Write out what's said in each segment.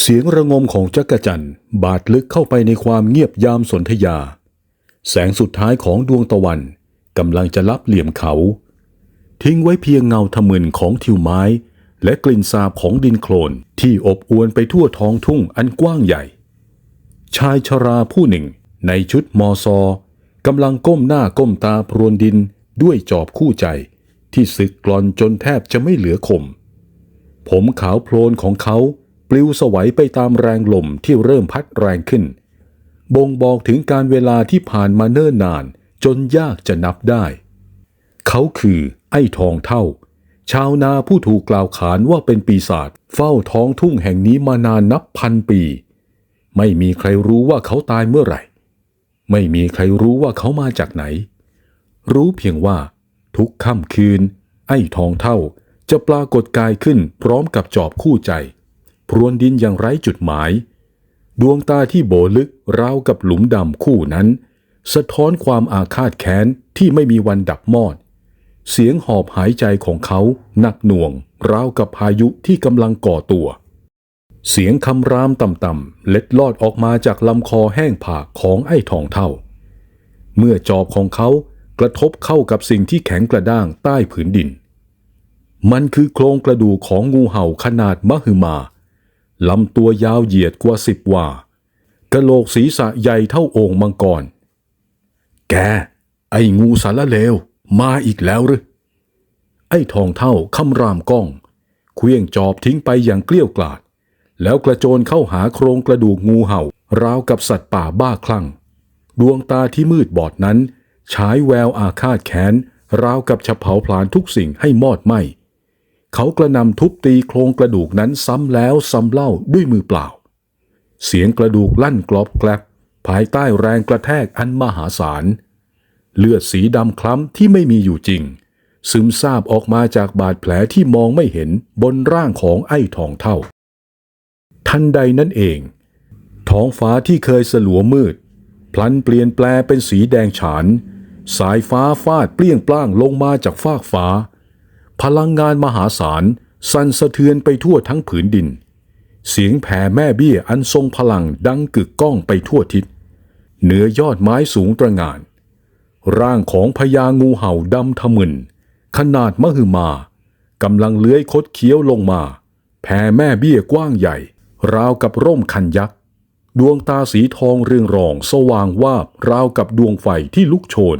เสียงระงมของจักรจันทร์บาดลึกเข้าไปในความเงียบยามสนธยา แสงสุดท้ายของดวงตะวันกำลังจะลับเหลี่ยมเขา ทิ้งไว้เพียงเงาทะมึนของทิวไม้ และกลิ่นสาบของดินโคลนที่อบอวนไปทั่วท้องทุ่งอันกว้างใหญ่ ชายชราผู้หนึ่งในชุดมอซอกำลังก้มหน้าก้มตาพรวนดินด้วยจอบคู่ใจ ที่สึกกลอนจนแทบจะไม่เหลือคม ผมขาวโพลนของเขา ปลิวสวัยไปตามแรงลมที่เริ่มพัดแรงขึ้น บ่งบอกถึงการเวลาที่ผ่านมาเนิ่นนานจนยากจะนับได้ เขาคือไอ้ทองเท่า ชาวนาผู้ถูกกล่าวขานว่าเป็นปีศาจเฝ้าท้องทุ่งแห่งนี้มานานนับพันปี ไม่มีใครรู้ว่าเขาตายเมื่อไหร่ ไม่มีใครรู้ว่าเขามาจากไหน รู้เพียงว่า ทุกค่ำคืน ไอ้ทองเท่าจะปรากฏกายขึ้นพร้อมกับจอบคู่ใจ พรวนดินอย่างไร้จุดหมาย ดวงตาที่โบลึกราวกับหลุมดำคู่นั้น สะท้อนความอาฆาตแค้นที่ไม่มีวันดับมอด เสียงหอบหายใจของเขาหนักหน่วง ราวกับพายุที่กำลังก่อตัว เสียงคำรามต่ำๆเล็ดลอดออกมาจากลำคอแห้งผากของไอ้ทองเท่า เมื่อจอบของเขากระทบเข้ากับสิ่งที่แข็งกระด้างใต้ผืนดินมันคือโครงกระดูกของงูเห่าขนาดมหึมา ลำตัวยาวเหยียดกว่าสิบวากะโหลกศีรษะใหญ่เท่าโอ่งมังกร แก ไอ้งูสารเลว มาอีกแล้วหรือ ไอ้ทองเท่าคำรามก้อง เคลื่องจอบทิ้งไปอย่างเกลี้ยวกล่อดแล้วกระโจนเข้าหาโครงกระดูกงูเห่า ราวกับสัตว์ป่าบ้าคลั่ง ดวงตาที่มืดบอดนั้นฉายแววอาฆาตแค้น ราวกับจะเผาผลาญทุกสิ่งให้มอดไหม้ เขากระนำทุบตีโครงกระดูกนั้นซ้ำแล้วซ้ำเล่าด้วยมือเปล่า เสียงกระดูกลั่นกรอบแกลบภายใต้แรงกระแทกอันมหาศาล เลือดสีดำคล้ำที่ไม่มีอยู่จริง ซึมซาบออกมาจากบาดแผลที่มองไม่เห็นบนร่างของไอ้ทองเท่า ทันใดนั่นเอง ท้องฟ้าที่เคยสลัวมืด พลันเปลี่ยนแปลเป็นสีแดงฉาน สายฟ้าฟาดเปลี่ยงปล้างลงมาจากฟากฟ้า พลังงานมหาศาลสั่นสะเทือนไปทั่วทั้งผืนดิน เสียงแผ่แม่เบี้ยอันทรงพลังดังกึกก้องไปทั่วทิศ เหนือยอดไม้สูงตระหง่าน ร่างของพญางูเห่าดำทะมึน ขนาดมหึมากำลังเลื้อยคดเคี้ยวลงมา แผ่แม่เบี้ยกว้างใหญ่ ราวกับร่มคันยักษ์ ดวงตาสีทองเรืองรองสว่างวาบราวกับดวงไฟที่ลุกโชน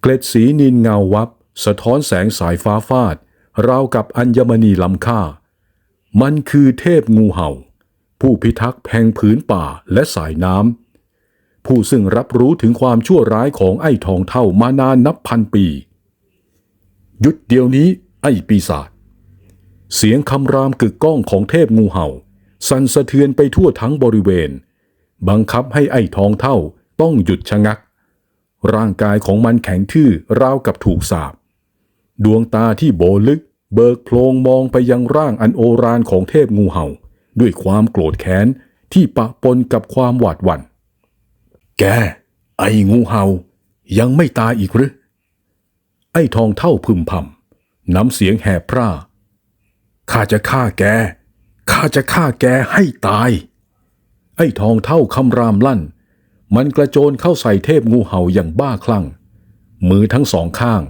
เกล็ดสีนินเงาวับ สะท้อนแสงสายฟ้าฟาด ราวกับอัญมณีล้ำค่า มันคือเทพงูเห่า ผู้พิทักษ์แห่งผืนป่าและสายน้ำ ผู้ซึ่งรับรู้ถึงความชั่วร้ายของไอ้ทองเท่ามานานนับพันปี หยุดเดี๋ยวนี้ไอ้ปีศาจ เสียงคำรามกึกก้องของเทพงูเห่า สั่นสะเทือนไปทั่วทั้งบริเวณ บังคับให้ไอ้ทองเท่าต้องหยุดชะงัก ร่างกายของมันแข็งทื่อราวกับถูกสาบ ดวงตาที่โบลึก เบิกโพลงมองไปยังร่างอันโอรานของเทพงูเห่า ด้วยความโกรธแค้นที่ปะปนกับความหวาดหวัน่น แก ไอ้งูเห่า ยังไม่ตายอีกหรือ ไอ้ทองเท่าพึมพำน้ำเสียงแหบพร่า ข้าจะฆ่าแก ข้าจะฆ่าแกให้ตาย ไอ้ทองเท่าคำรามลั่น มันกระโจนเข้าใส่เทพงูเห่าอย่างบ้าคลั่ง มือทั้งสองข้าง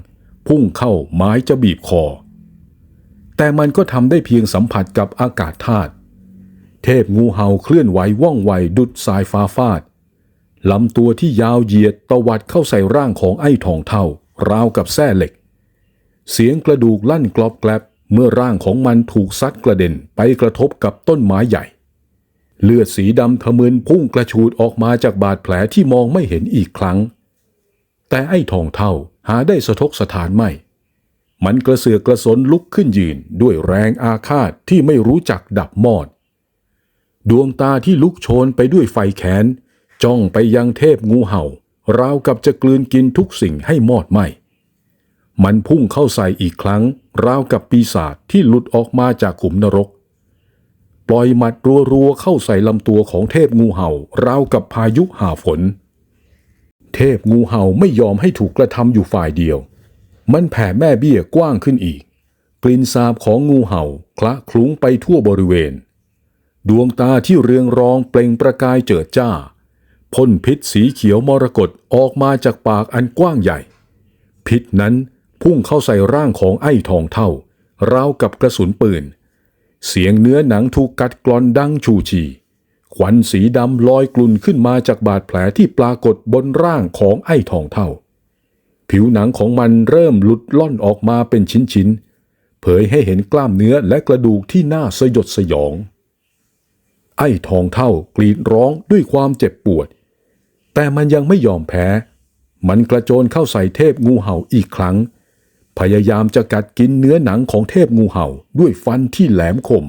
พุ่งเข้าไม้จะบีบคอ แต่มันก็ทำได้เพียงสัมผัสกับอากาศธาตุเทพงูเห่าเคลื่อนไหวว่องไวดุดสายฟ้าฟาดลำตัวที่ยาวเหยียดตวัดเข้าใส่ร่างของไอ้ทองเท่าราวกับแส้เหล็ก เสียงกระดูกลั่นกรอบแกลบเมื่อร่างของมันถูกซัดกระเด็นไปกระทบกับต้นไม้ใหญ่ เลือดสีดำทะมึนพุ่งกระชูดออกมาจากบาดแผลที่มองไม่เห็นอีกครั้ง แต่ไอ้ทองเท่า หาได้สะทกสถานไม่ มันกระเสือกกระสนลุกขึ้นยืนด้วยแรงอาฆาตที่ไม่รู้จักดับมอด ดวงตาที่ลุกโชนไปด้วยไฟแค้นจ้องไปยังเทพงูเห่าราวกับจะกลืนกินทุกสิ่งให้มอดไหมมันพุ่งเข้าใส่อีกครั้ง ราวกับปีศาจที่หลุดออกมาจากขุมนรก ปล่อยหมัดรัวๆเข้าใส่ลำตัวของเทพงูเห่าราวกับพายุหาฝน เทพงูเห่าไม่ยอมให้ถูกกระทำอยู่ฝ่ายเดียว มันแผ่แม่เบี้ยกว้างขึ้นอีก กลิ่นสาบของงูเห่าคละคลุ้งไปทั่วบริเวณ ดวงตาที่เรืองรองเปล่งประกายเจิดจ้าพ่นพิษสีเขียวมรกตออกมาจากปากอันกว้างใหญ่ พิษนั้นพุ่งเข้าใส่ร่างของไอ้ทองเท่าราวกับกระสุนปืน เสียงเนื้อหนังถูกกัดกร่อนดังชูชี ควันสีดำลอยกลุ่นขึ้นมาจากบาดแผลที่ปรากฏบนร่างของไอ้ทองเท่า ผิวหนังของมันเริ่มหลุดล่อนออกมาเป็นชิ้นๆ เผยให้เห็นกล้ามเนื้อและกระดูกที่น่าสยดสยอง ไอ้ทองเท่ากรีดร้องด้วยความเจ็บปวด แต่มันยังไม่ยอมแพ้ มันกระโจนเข้าใส่เทพงูเห่าอีกครั้ง พยายามจะกัดกินเนื้อหนังของเทพงูเห่าด้วยฟันที่แหลมคม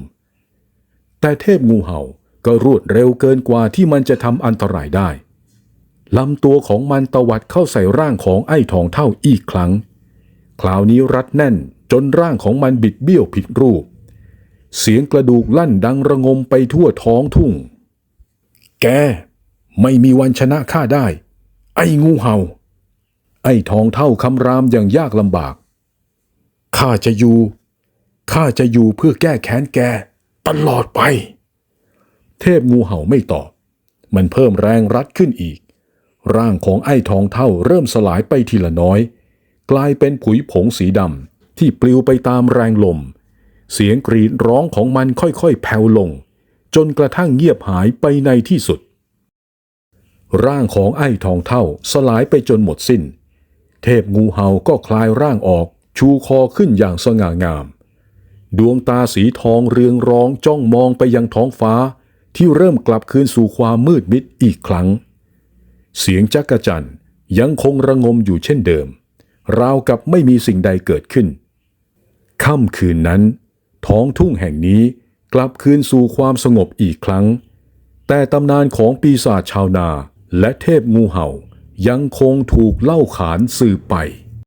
แต่เทพงูเห่า ก็รวดเร็วเกินกว่าที่มันจะทำอันตรายได้ลำตัวของมันตวัดเข้าใส่ร่างของไอ้ทองเท่าอีกครั้ง คราวนี้รัดแน่นจนร่างของมันบิดเบี้ยวผิดรูป เสียงกระดูกลั่นดังระงมไปทั่วท้องทุ่ง แก ไม่มีวันชนะข้าได้ ไอ้งูเห่า ไอ้ทองเท่าคำรามอย่างยากลำบาก ข้าจะอยู่ ข้าจะอยู่เพื่อแก้แค้นแก ตลอดไป เทพงูเห่าไม่ตอบ มันเพิ่มแรงรัดขึ้นอีก ร่างของไอ้ทองเท่าเริ่มสลายไปทีละน้อย กลายเป็นผุยผงสีดำที่ปลิวไปตามแรงลม เสียงกรีดร้องของมันค่อยๆ แผ่วลง จนกระทั่งเงียบหายไปในที่สุด ร่างของไอ้ทองเท่าสลายไปจนหมดสิ้น เทพงูเห่าก็คลายร่างออกชูคอขึ้นอย่างสง่างาม ดวงตาสีทองเรืองร้องจ้องมองไปยังท้องฟ้า ที่เริ่มกลับคืนสู่ความมืดมิดอีกครั้ง เสียงจักรจันยังคงระงมอยู่เช่นเดิม ราวกับไม่มีสิ่งใดเกิดขึ้น ค่ำคืนนั้น ท้องทุ่งแห่งนี้กลับคืนสู่ความสงบอีกครั้ง แต่ตำนานของปีศาจชาวนาและเทพงูเห่ายังคงถูกเล่าขานสืบไป